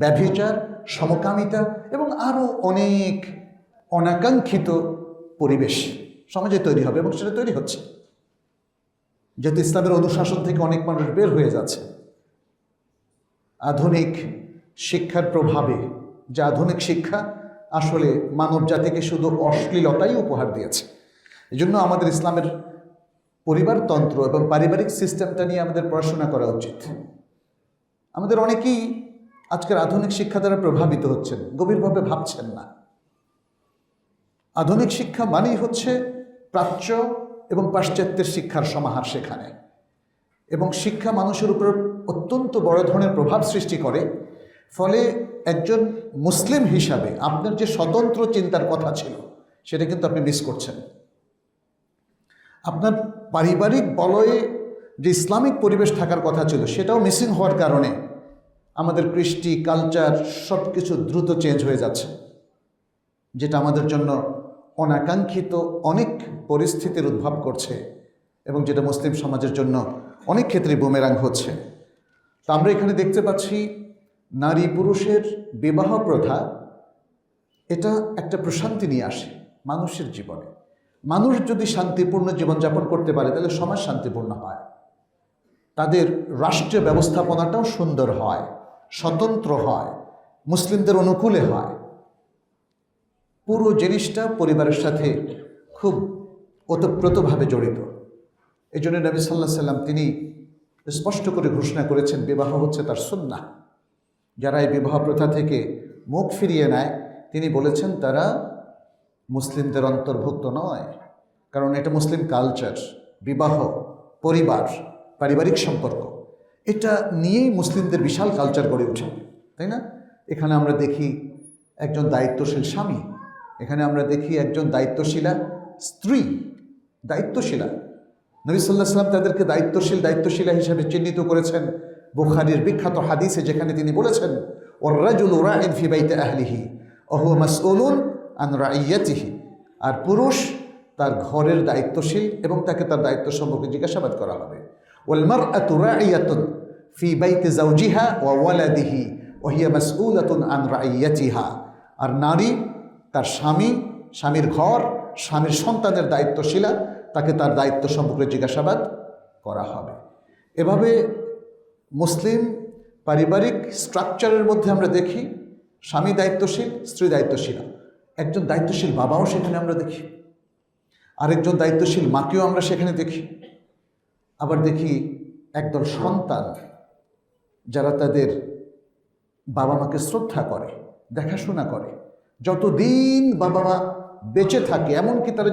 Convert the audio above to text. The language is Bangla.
ব্যভিচার, সমকামিতা এবং আরও অনেক অনাকাঙ্ক্ষিত পরিবেশ সমাজে তৈরি হবে এবং সেটা তৈরি হচ্ছে। যেহেতু ইসলামের অনুশাসন থেকে অনেক মানুষ বের হয়ে যাচ্ছে, আধুনিক শিক্ষার প্রভাবে যে আধুনিক শিক্ষা আসলে মানব জাতিকে শুধু অশ্লীলতাই উপহার দিয়েছে। এই জন্য আমাদের ইসলামের পরিবারতন্ত্র এবং পারিবারিক সিস্টেমটা নিয়ে আমাদের পড়াশোনা করা উচিত। আমাদের অনেকেই আজকের আধুনিক শিক্ষা দ্বারা প্রভাবিত হচ্ছেন, গভীরভাবে ভাবছেন না। আধুনিক শিক্ষা মানেই হচ্ছে প্রাচ্য এবং পাশ্চাত্যের শিক্ষার সমাহার সেখানে। এবং শিক্ষা মানুষের উপর অত্যন্ত বড় ধরনের প্রভাব সৃষ্টি করে, ফলে একজন মুসলিম হিসাবে আপনার যে স্বতন্ত্র চিন্তার কথা ছিল, সেটা কিন্তু আপনি মিস করছেন। আপনার পারিবারিক বলয়ে যে ইসলামিক পরিবেশ থাকার কথা ছিল, সেটাও মিসিং হওয়ার কারণে আমাদের কৃষ্টি কালচার সব কিছু দ্রুত চেঞ্জ হয়ে যাচ্ছে। যেটা আমাদের জন্য অনাকাঙ্ক্ষিত অনেক পরিস্থিতির উদ্ভব করছে এবং যেটা মুসলিম সমাজের জন্য অনেক ক্ষেত্রে বুমেরাং হচ্ছে। তো আমরা এখানে দেখতে পাচ্ছি নারী পুরুষের বিবাহ প্রথা, এটা একটা প্রশান্তি নিয়ে আসে মানুষের জীবনে। মানুষ যদি শান্তিপূর্ণ জীবনযাপন করতে পারে, তাহলে সমাজ শান্তিপূর্ণ হয়। তাদের রাষ্ট্রীয় ব্যবস্থাপনাটাও সুন্দর হয়। স্বতন্ত্র হয়, মুসলিমদের অনুকূলে হয়। পুরো জিনিসটা পরিবারের সাথে খুব ওতপ্রোতভাবে জড়িত। এই জন্য নবী সাল্লাহ সাল্লাম তিনি স্পষ্ট করে ঘোষণা করেছেন, বিবাহ হচ্ছে তার সুন্না যারা এই বিবাহ প্রথা থেকে মুখ ফিরিয়ে নেয়, তিনি বলেছেন তারা মুসলিমদের অন্তর্ভুক্ত নয়। কারণ এটা মুসলিম কালচার, বিবাহ, পরিবার, পারিবারিক সম্পর্ক। এটা নিয়েই মুসলিমদের বিশাল কালচার গড়ে ওঠে, তাই না? এখানে আমরা দেখি একজন দায়িত্বশীল স্বামী, এখানে আমরা দেখি একজন দায়িত্বশীলা স্ত্রী, দায়িত্বশীলা। নবী সাল্লাহ সাল্লাম তাদেরকে দায়িত্বশীল, দায়িত্বশীলা হিসেবে চিহ্নিত করেছেন। বুখারির বিখ্যাত হাদিসে যেখানে তিনি বলেছেন আন আর পুরুষ তার ঘরের দায়িত্বশীল এবং তাকে তার দায়িত্ব সম্পর্কে জিজ্ঞাসাবাদ করা হবে। ওয়ালমার আতুরাইয়াতুন ফি বাইতে জাউজিহা ওয়া ওয়ালাদিহি ওহিয়া মাসউলাতুন আন রাইয়াতিহা। আর নারী তার স্বামী, স্বামীর ঘর, স্বামীর সন্তানের দায়িত্বশীলা, তাকে তার দায়িত্ব সম্পর্কে জিজ্ঞাসাবাদ করা হবে। এভাবে মুসলিম পারিবারিক স্ট্রাকচারের মধ্যে আমরা দেখি, স্বামী দায়িত্বশীল, স্ত্রী দায়িত্বশীলা। একজন দায়িত্বশীল বাবাও সেখানে আমরা দেখি, আরেকজন দায়িত্বশীল মাকেও আমরা সেখানে দেখি। আবার দেখি একদল সন্তান যারা তাদের বাবা মাকে শ্রদ্ধা করে, দেখাশোনা করে, যতদিন বাবা মা বেঁচে থাকে, এমনকি তারা